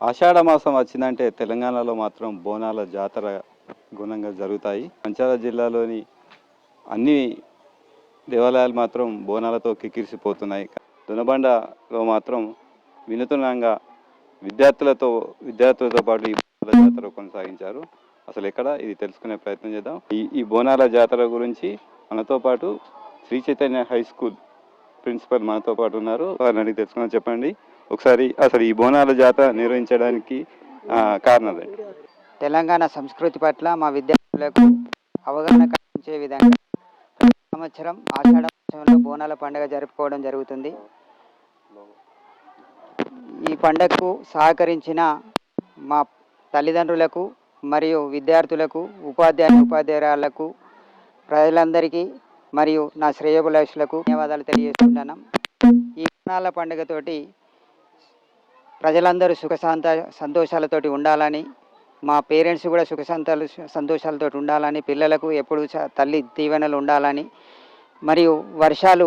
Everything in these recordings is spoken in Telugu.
ఆషాఢ మాసం వచ్చిందంటే తెలంగాణలో మాత్రం బోనాల జాతర గుణంగా జరుగుతాయి. మంచాల జిల్లాలోని అన్ని దేవాలయాలు మాత్రం బోనాలతో కిక్కిరిసిపోతున్నాయి. దునబండలో మాత్రం వినూతనంగా విద్యార్థులతో విద్యార్థులతో పాటు ఈ బోనాల జాతర కొనసాగించారు. అసలు ఎక్కడ? ఇది తెలుసుకునే ప్రయత్నం చేద్దాం. ఈ ఈ బోనాల జాతర గురించి మనతో పాటు Shri Chaitanya high school principal మనతో పాటు ఉన్నారు. వారిని అడిగి తెలుసుకున్నా చెప్పండి. ఒకసారి అసలు ఈ బోనాల జాతర నిర్వహించడానికి ఆ, తెలంగాణ సంస్కృతి పట్ల మా విద్యార్థులకు అవగాహన కల్పించే విధంగా సంవత్సరం ఆషాఢ మాసంలో బోనాల పండుగ జరుపుకోవడం జరుగుతుంది. ఈ పండుగకు సహకరించిన మా తల్లిదండ్రులకు మరియు విద్యార్థులకు ఉపాధ్యాయ ఉపాధ్యాయురాలకు ప్రజలందరికీ మరియు నా శ్రేయోభిలాషులకు ధన్యవాదాలు తెలియజేస్తున్నాను ఈ బోనాల పండుగతోటి ప్రజలందరూ సుఖ శాంత సంతోషాలతోటి ఉండాలని మా పేరెంట్స్ కూడా సుఖ సంతాలు సంతోషాలతో ఉండాలని పిల్లలకు ఎప్పుడు చ- తల్లి దీవెనలు ఉండాలని మరియు వర్షాలు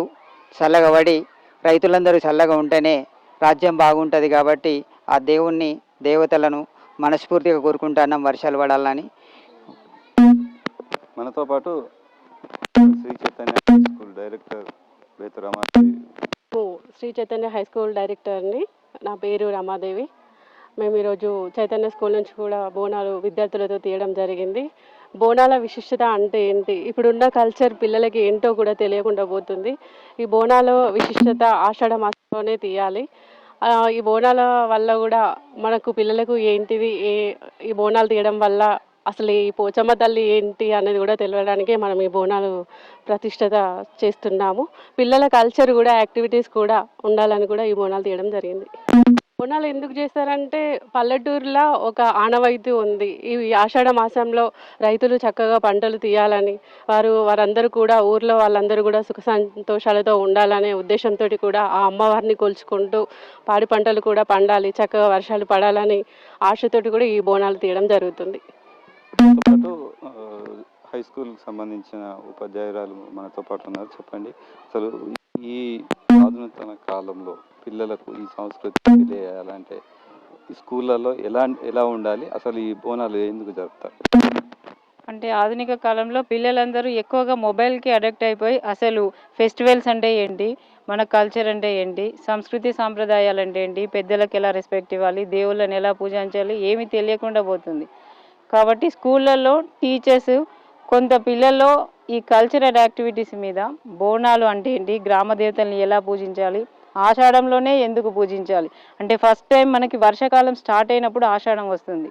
చల్లగా పడి రైతులందరూ చల్లగా ఉంటేనే రాజ్యం బాగుంటుంది కాబట్టి ఆ దేవుణ్ణి దేవతలను మనస్ఫూర్తిగా కోరుకుంటున్నాం వర్షాలు పడాలని. మనతో పాటు Shri Chaitanya high school director Shri Chaitanya high school డైరెక్టర్ని నా పేరు రమాదేవి. మేము ఈరోజు చైతన్య స్కూల్ నుంచి కూడా బోనాలు విద్యార్థులతో తీయడం జరిగింది. బోనాల విశిష్టత అంటే ఏంటి? ఇప్పుడున్న కల్చర్ పిల్లలకి ఏంటో కూడా తెలియకుండా పోతుంది. ఈ బోనాల విశిష్టత ఆషాఢ మాసంలోనే తీయాలి. ఈ బోనాల వల్ల కూడా మనకు పిల్లలకు ఏంటిది? ఏ ఈ బోనాలు తీయడం వల్ల అసలు ఈ పోచమ్మ తల్లి ఏంటి అనేది కూడా తెలియడానికే మనం ఈ బోనాలు ప్రతిష్టత చేస్తున్నాము. పిల్లల కల్చర్ కూడా యాక్టివిటీస్ కూడా ఉండాలని కూడా ఈ బోనాలు తీయడం జరిగింది. బోనాలు ఎందుకు చేస్తారంటే పల్లెటూరులో ఒక ఆనవాయితీ ఉంది. ఈ ఆషాఢ మాసంలో రైతులు చక్కగా పంటలు తీయాలని వారు వారందరూ కూడా ఊర్లో వాళ్ళందరూ కూడా సుఖ సంతోషాలతో ఉండాలనే ఉద్దేశంతో కూడా ఆ అమ్మవారిని కొలుచుకుంటూ పాడి పంటలు కూడా పండాలి చక్కగా వర్షాలు పడాలని ఆశతోటి కూడా ఈ బోనాలు తీయడం జరుగుతుంది. మనతో పాటు హై స్కూల్కి సంబంధించిన ఉపాధ్యాయురాలు మనతో పాటు ఉన్నారు. చెప్పండి. అసలు ఈ ఆధునితన కాలంలో పిల్లలకు ఈ సంస్కృతి తెలియాలంటే స్కూళ్ళలో ఎలా ఎలా ఉండాలి? అసలు ఈ బోనాలు ఎందుకు జరుపుతారు? అంటే ఆధునిక కాలంలో పిల్లలందరూ ఎక్కువగా మొబైల్కి అడక్ట్ అయిపోయి అసలు ఫెస్టివల్స్ అంటే ఏంటి? మన కల్చర్ అంటే ఏంటి? సంస్కృతి సాంప్రదాయాలు అంటే ఏంటి? పెద్దలకు ఎలా రెస్పెక్ట్ ఇవ్వాలి? దేవుళ్ళని ఎలా పూజించాలి ఏమీ తెలియకుండా పోతుంది. కాబట్టి స్కూళ్ళల్లో టీచర్స్ కొంత పిల్లల్లో ఈ కల్చరల్ యాక్టివిటీస్ మీద బోనాలు అంటే ఏంటి గ్రామ దేవతల్ని ఎలా పూజించాలి ఆషాఢంలోనే ఎందుకు పూజించాలి? అంటే ఫస్ట్ టైం మనకి వర్షాకాలం స్టార్ట్ అయినప్పుడు ఆషాఢం వస్తుంది.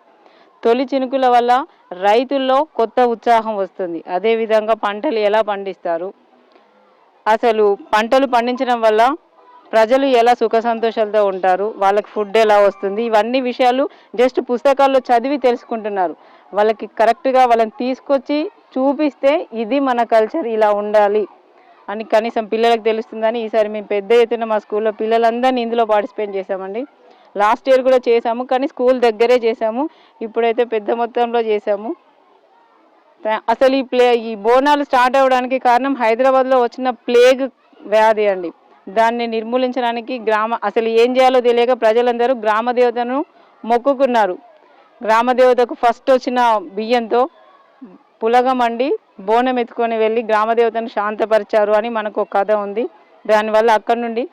తొలి చినుకుల వల్ల రైతుల్లో కొత్త ఉత్సాహం వస్తుంది. అదేవిధంగా పంటలు ఎలా పండిస్తారు? అసలు పంటలు పండించడం వల్ల ప్రజలు ఎలా సుఖ సంతోషాలతో ఉంటారు వాళ్ళకి ఫుడ్ ఎలా వస్తుంది ఇవన్నీ విషయాలు జస్ట్ పుస్తకాల్లో చదివి తెలుసుకుంటున్నారు. వాళ్ళకి కరెక్ట్గా వాళ్ళని తీసుకొచ్చి చూపిస్తే ఇది మన కల్చర్ ఇలా ఉండాలి అని కనీసం పిల్లలకు తెలుస్తుందని ఈసారి మేము పెద్ద ఎత్తున మా స్కూల్లో పిల్లలందరినీ ఇందులో పార్టిసిపేట్ చేసామండి లాస్ట్ ఇయర్ కూడా చేసాము కానీ స్కూల్ దగ్గరే చేసాము ఇప్పుడైతే పెద్ద మొత్తంలో చేసాము అసలు ఈ ప్లే ఈ బోనాలు స్టార్ట్ అవ్వడానికి కారణం హైదరాబాద్లో వచ్చిన ప్లేగ్ వ్యాధి అండి. దాన్ని నిర్మూలించడానికి గ్రామ అసలు ఏం చేయాలో తెలియక ప్రజలందరూ గ్రామ దేవతను మొక్కుకున్నారు. గ్రామ దేవతకు ఫస్ట్ వచ్చిన బియ్యంతో పులగమండి బోనం ఎత్తుకొని వెళ్ళి గ్రామ దేవతను శాంతపరిచారు అని మనకు ఒక కథ ఉంది. దానివల్ల అక్కడి నుండి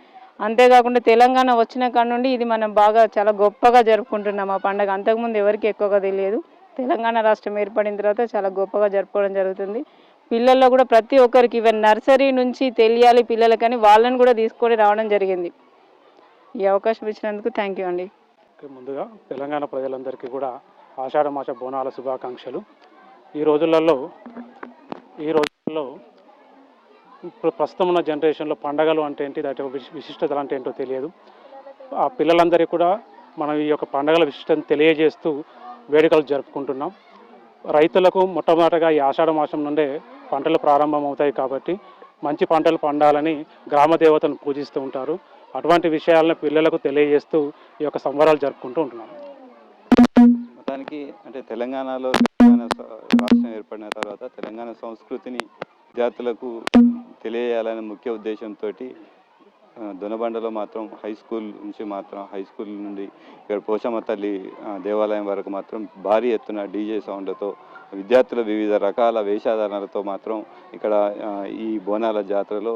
అంతేకాకుండా తెలంగాణ వచ్చిన కాడ నుండి ఇది మనం బాగా చాలా గొప్పగా జరుపుకుంటున్నాం ఆ పండుగ. అంతకుముందు ఎవరికి ఎక్కువగా తెలియదు. తెలంగాణ రాష్ట్రం ఏర్పడిన తర్వాత చాలా గొప్పగా జరుపుకోవడం జరుగుతుంది. పిల్లల్లో కూడా ప్రతి ఒక్కరికి ఈవెన్ నర్సరీ నుంచి తెలియాలి పిల్లలకని వాళ్ళని కూడా తీసుకొని రావడం జరిగింది. ఈ అవకాశం ఇచ్చినందుకు థ్యాంక్ యూ అండి. ముందుగా తెలంగాణ ప్రజలందరికీ కూడా ఆషాఢ మాస బోనాల శుభాకాంక్షలు. ఈ రోజులలో ఈ రోజుల్లో ఇప్పుడు ప్రస్తుతం ఉన్న జనరేషన్లో పండగలు అంటే ఏంటి దాటి విశిష్టతలు అంటే ఏంటో తెలియదు. ఆ పిల్లలందరికీ కూడా మనం ఈ యొక్క పండగల విశిష్టతను తెలియజేస్తూ వేడుకలు జరుపుకుంటున్నాం. రైతులకు మొట్టమొదటగా ఈ ఆషాఢ మాసం నుండే పంటలు ప్రారంభమవుతాయి కాబట్టి మంచి పంటలు పండాలని గ్రామ దేవతను పూజిస్తూ ఉంటారు. అటువంటి విషయాలను పిల్లలకు తెలియజేస్తూ ఈ యొక్క సంబరాలు జరుపుకుంటూ ఉంటున్నాం. మొత్తానికి అంటే తెలంగాణలో తెలంగాణ రాష్ట్రం ఏర్పడిన తర్వాత తెలంగాణ సంస్కృతిని విద్యార్థులకు తెలియజేయాలనే ముఖ్య ఉద్దేశంతో దొనబండలో మాత్రం హై స్కూల్ నుంచి మాత్రం హై స్కూల్ నుండి ఇక్కడ పోచమ్మ తల్లి దేవాలయం వరకు మాత్రం భారీ ఎత్తున డీజే సౌండ్లతో విద్యార్థులు వివిధ రకాల వేషధారణలతో మాత్రం ఇక్కడ ఈ బోనాల జాతరలో